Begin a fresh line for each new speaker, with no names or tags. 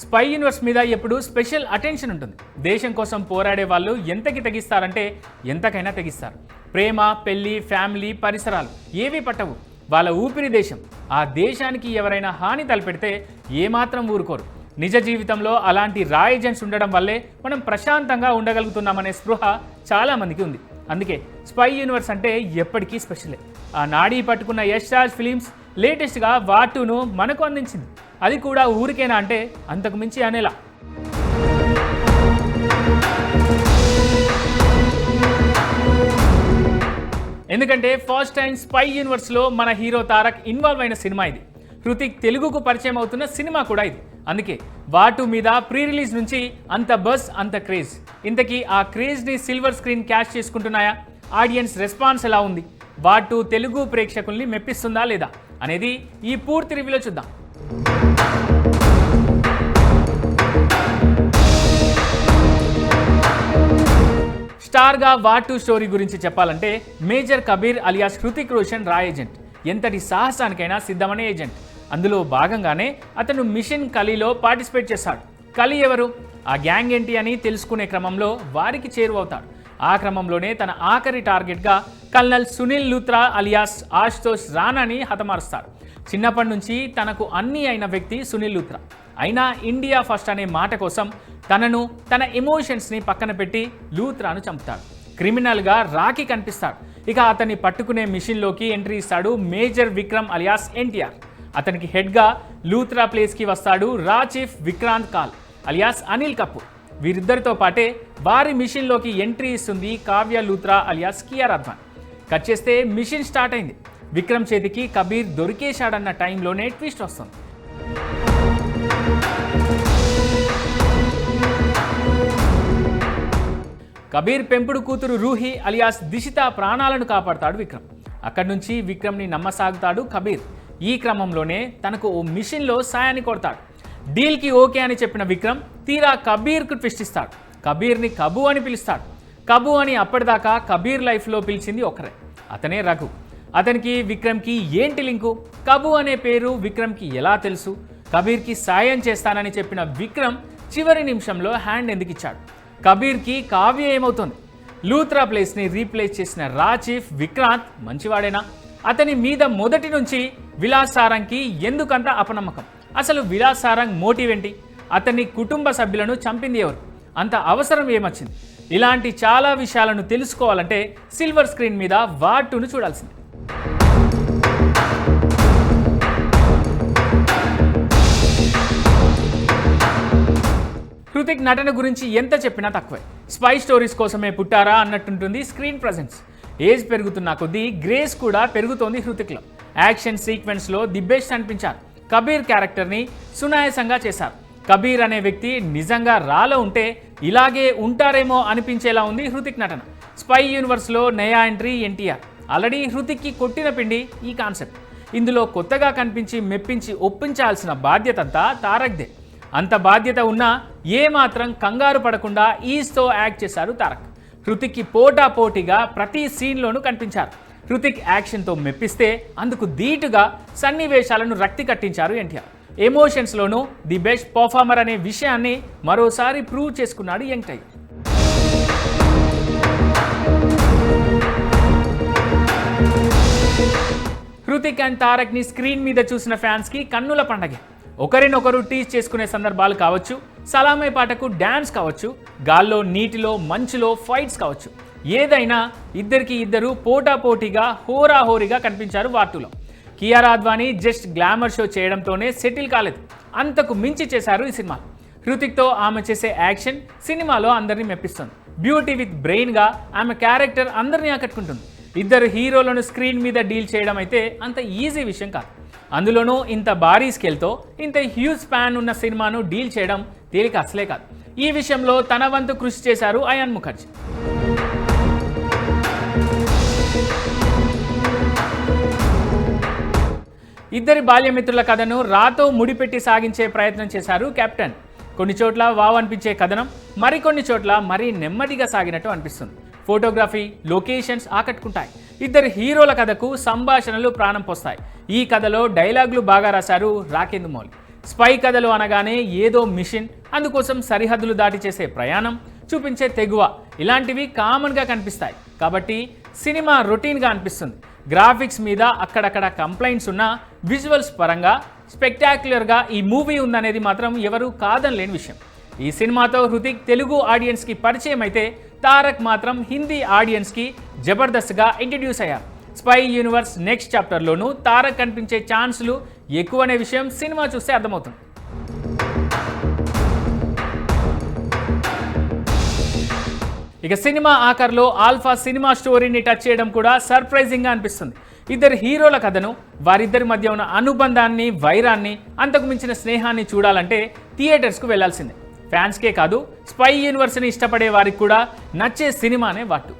Spy universe మీద ఎప్పుడు special attention ఉంటుంది. దేశం కోసం పోరాడే వాళ్ళు ఎంతకి తెగిస్తారంటే ఎంతకైనా తెగిస్తారు. ప్రేమ పెళ్ళి ఫ్యామిలీ పరిసరాలు ఏవి పట్టవు. వాళ్ళ ఊపిరి దేశం. ఆ దేశానికి ఎవరైనా హాని తలపెడితే ఏమాత్రం ఊరుకోరు. నిజ జీవితంలో అలాంటి రా ఏజెంట్స్ ఉండడం వల్లే మనం ప్రశాంతంగా ఉండగలుగుతున్నామనే స్పృహ చాలామందికి ఉంది. అందుకే స్పై యూనివర్స్ అంటే ఎప్పటికీ స్పెషలే. ఆ నాడీ పట్టుకున్న యష్ రాజ్ ఫిలిమ్స్ లేటెస్ట్గా వాటును మనకు అందించింది. అది కూడా ఊరికేనా అంటే అంతకు మించి అనేలా. ఎందుకంటే ఫస్ట్ టైం స్పై యూనివర్స్లో మన హీరో తారక్ ఇన్వాల్వ్ అయిన సినిమా ఇది. హృతిక్ తెలుగుకు పరిచయం అవుతున్న సినిమా కూడా ఇది. అందుకే వాటు మీద ప్రీ రిలీజ్ నుంచి అంత బస్ అంత క్రేజ్. ఇంతకీ ఆ క్రేజ్ని సిల్వర్ స్క్రీన్ క్యాష్ చేసుకుంటున్నాయా? ఆడియన్స్ రెస్పాన్స్ ఎలా ఉంది? వాటు తెలుగు ప్రేక్షకుల్ని మెప్పిస్తుందా లేదా? అనేది ఈ పూర్తి రివ్యూలో చూద్దాం. స్టార్గా టు స్టోరీ గురించి చెప్పాలంటే మేజర్ కబీర్ అలియాస్ హృతిక్ రోషన్ రా ఏజెంట్. ఎంతటి సాహసానికైనా సిద్ధమనే ఏజెంట్. అందులో భాగంగానే అతను మిషన్ కలిలో పార్టిసిపేట్ చేస్తాడు. కలి ఎవరు? ఆ గ్యాంగ్ ఏంటి అని తెలుసుకునే క్రమంలో వారికి చేరువవుతాడు. ఆ క్రమంలోనే తన ఆఖరి టార్గెట్గా కల్నల్ సునీల్ లూత్రా అలియాస్ ఆశుతోష్ రానాని హతమారుస్తాడు చిన్నప్పటి నుంచి తనకు అన్నీ అయిన వ్యక్తి సునీల్ లూత్రా. అయినా ఇండియా ఫస్ట్ అనే మాట కోసం తనను తన ఎమోషన్స్ని పక్కన పెట్టి లూత్రాను చంపుతాడు. క్రిమినల్గా రాకి కనిపిస్తాడు. ఇక అతన్ని పట్టుకునే మిషన్లోకి ఎంట్రీ ఇస్తాడు మేజర్ విక్రమ్ అలియాస్ ఎన్టీఆర్. అతనికి హెడ్గా లూత్రా ప్లేస్కి వస్తాడు రా చీఫ్ విక్రాంత్ కాల్ అలియాస్ అనిల్ కపూర్. వీరిద్దరితో పాటే వారి మిషన్లోకి ఎంట్రీ ఇస్తుంది కావ్య లూత్రా అలియాస్ కియార్ అద్వాన్ కట్ చేస్తే మిషన్ స్టార్ట్ అయింది. విక్రమ్ చేతికి కబీర్ దొరికేశాడన్న టైంలోనే ట్విస్ట్ వస్తుంది. కబీర్ పెంపుడు కూతురు రూహి అలియాస్ దిశిత ప్రాణాలను కాపాడతాడు విక్రమ్. అక్కడి నుంచి విక్రమ్ని నమ్మసాగుతాడు కబీర్. ఈ క్రమంలోనే తనకు ఓ మిషన్లో సాయాన్ని కొడతాడు. డీల్కి ఓకే అని చెప్పిన విక్రమ్ తీరా కబీర్కు ట్విస్ట్ ఇస్తాడు. కబీర్ని కబు అని పిలుస్తాడు. కబు అని అప్పటిదాకా కబీర్ లైఫ్లో పిలిచింది ఒకరే. అతనే రఘు. అతనికి విక్రమ్కి ఏంటి లింకు? కబు అనే పేరు విక్రమ్కి ఎలా తెలుసు? కబీర్కి సాయం చేస్తానని చెప్పిన విక్రమ్ చివరి నిమిషంలో హ్యాండ్ ఎందుకు ఇచ్చాడు? కబీర్కి కావ్య ఏమవుతుంది? లూత్రా ప్లేస్ని రీప్లేస్ చేసిన రా చీఫ్ విక్రాంత్ మంచివాడేనా? అతని మీద మొదటి నుంచి విలాస్ సారంగ్కి ఎందుకంత అపనమ్మకం? అసలు విలాస్ సారంగ్ మోటివ్ ఏంటి? అతని కుటుంబ సభ్యులను చంపింది ఎవరు? అంత అవసరం ఏమొచ్చింది? ఇలాంటి చాలా విషయాలను తెలుసుకోవాలంటే సిల్వర్ స్క్రీన్ మీద వాటును చూడాల్సింది. హృతిక్ నటన గురించి ఎంత చెప్పినా తక్కువే. స్పై స్టోరీస్ కోసమే పుట్టారా అన్నట్టుంటుంది స్క్రీన్ ప్రజెన్స్ ఏజ్ పెరుగుతున్న కొద్దీ గ్రేస్ కూడా పెరుగుతోంది హృతిక్లో. యాక్షన్ సీక్వెన్స్లో ది బెస్ట్ అనిపించారు. కబీర్ క్యారెక్టర్ని సునాయాసంగా చేశారు. కబీర్ అనే వ్యక్తి నిజంగా రాలో ఉంటే ఇలాగే ఉంటారేమో అనిపించేలా ఉంది హృతిక్ నటన. స్పై యూనివర్స్లో నయా ఎంట్రీ ఎన్టీఆర్. ఆల్రెడీ హృతిక్కి కొట్టిన పిండి ఈ కాన్సెప్ట్ ఇందులో కొత్తగా కనిపించి మెప్పించి ఒప్పించాల్సిన బాధ్యతంతా తారక్దే. అంత బాధ్యత ఉన్నా ఏమాత్రం కంగారు పడకుండా ఈస్తో యాక్ట్ చేశారు తారక్. హృతిక్కి పోటా పోటీగా ప్రతి సీన్లోనూ కనిపించారు. హృతిక్ యాక్షన్తో మెప్పిస్తే అందుకు ధీటుగా సన్నివేశాలను రక్తి కట్టించారు ఎన్టీఆర్. ఎమోషన్స్లోనూ ది బెస్ట్ పర్ఫార్మర్ అనే విషయాన్ని మరోసారి ప్రూవ్ చేసుకున్నాడు యంగ్ హృతిక్ అండ్ తారక్ని స్క్రీన్ మీద చూసిన ఫ్యాన్స్కి కన్నుల పండగే. ఒకరినొకరు టీచ్ చేసుకునే సందర్భాలు కావచ్చు సలామే పాటకు డ్యాన్స్ కావచ్చు గాల్లో నీటిలో మంచులో ఫైట్స్ కావచ్చు. ఏదైనా ఇద్దరికి ఇద్దరు పోటాపోటీగా హోరాహోరీగా కనిపించారు వార్తలో Kiara Advani just glamour show చేయడంతోనే settle కాలేదు. అంతకు మించి చేశారు ఈ సినిమా. హృతిక్తో ఆమె చేసే యాక్షన్ సినిమాలో అందరినీ మెప్పిస్తుంది. బ్యూటీ విత్ బ్రెయిన్గా ఆమె క్యారెక్టర్ అందరినీ ఆకట్టుకుంటుంది. ఇద్దరు హీరోలను స్క్రీన్ మీద డీల్ చేయడం అయితే అంత ఈజీ విషయం కాదు. అందులోనూ ఇంత భారీ స్కేల్తో ఇంత హ్యూజ్ స్పాన్ ఉన్న సినిమాను డీల్ చేయడం తేలిక అసలే కాదు. ఈ విషయంలో తన వంతు కృషి చేశారు అయాన్ ముఖర్జీ. ఇద్దరి బాల్యమిత్రుల కథను రాతో ముడిపెట్టి సాగించే ప్రయత్నం చేశారు కెప్టెన్. కొన్ని చోట్ల వావ్ అనిపించే కథనం మరికొన్ని చోట్ల మరీ నెమ్మదిగా సాగినట్టు అనిపిస్తుంది. ఫోటోగ్రఫీ లొకేషన్స్ ఆకట్టుకుంటాయి. ఇద్దరు హీరోల కథకు సంభాషణలు ప్రాణం పోస్తాయి. ఈ కథలో డైలాగులు బాగా రాశారు రాకేందు మౌలి స్పై కథలు అనగానే ఏదో మిషన్ అందుకోసం సరిహద్దులు దాటి చేసే ప్రయాణం చూపించే తెగువ ఇలాంటివి కామన్గా కనిపిస్తాయి. కాబట్టి సినిమా రొటీన్గా అనిపిస్తుంది. గ్రాఫిక్స్ మీద అక్కడక్కడ కంప్లైంట్స్ ఉన్న విజువల్స్ పరంగా స్పెక్టాక్యులర్గా ఈ మూవీ ఉందనేది మాత్రం ఎవరు కాదనలేని విషయం. ఈ సినిమాతో హృతిక్ తెలుగు ఆడియన్స్కి పరిచయం అయితే తారక్ మాత్రం హిందీ ఆడియన్స్కి జబర్దస్త్గా ఇంట్రడ్యూస్ అయ్యారు స్పై యూనివర్స్ నెక్స్ట్ చాప్టర్లోనూ తారక్ కనిపించే ఛాన్సులు ఎక్కువనే విషయం సినిమా చూస్తే అర్థమవుతుంది. ఇక సినిమా ఆఖర్లో ఆల్ఫా సినిమా స్టోరీని టచ్ చేయడం కూడా సర్ప్రైజింగ్గా అనిపిస్తుంది. ఇద్దరు హీరోల కథను వారిద్దరి మధ్య ఉన్న అనుబంధాన్ని వైరాన్ని అంతకు మించిన స్నేహాన్ని చూడాలంటే థియేటర్స్కు వెళ్ళాల్సిందే. ఫ్యాన్స్కే కాదు స్పై యూనివర్స్ని ఇష్టపడే వారికి కూడా నచ్చే సినిమానే వాటు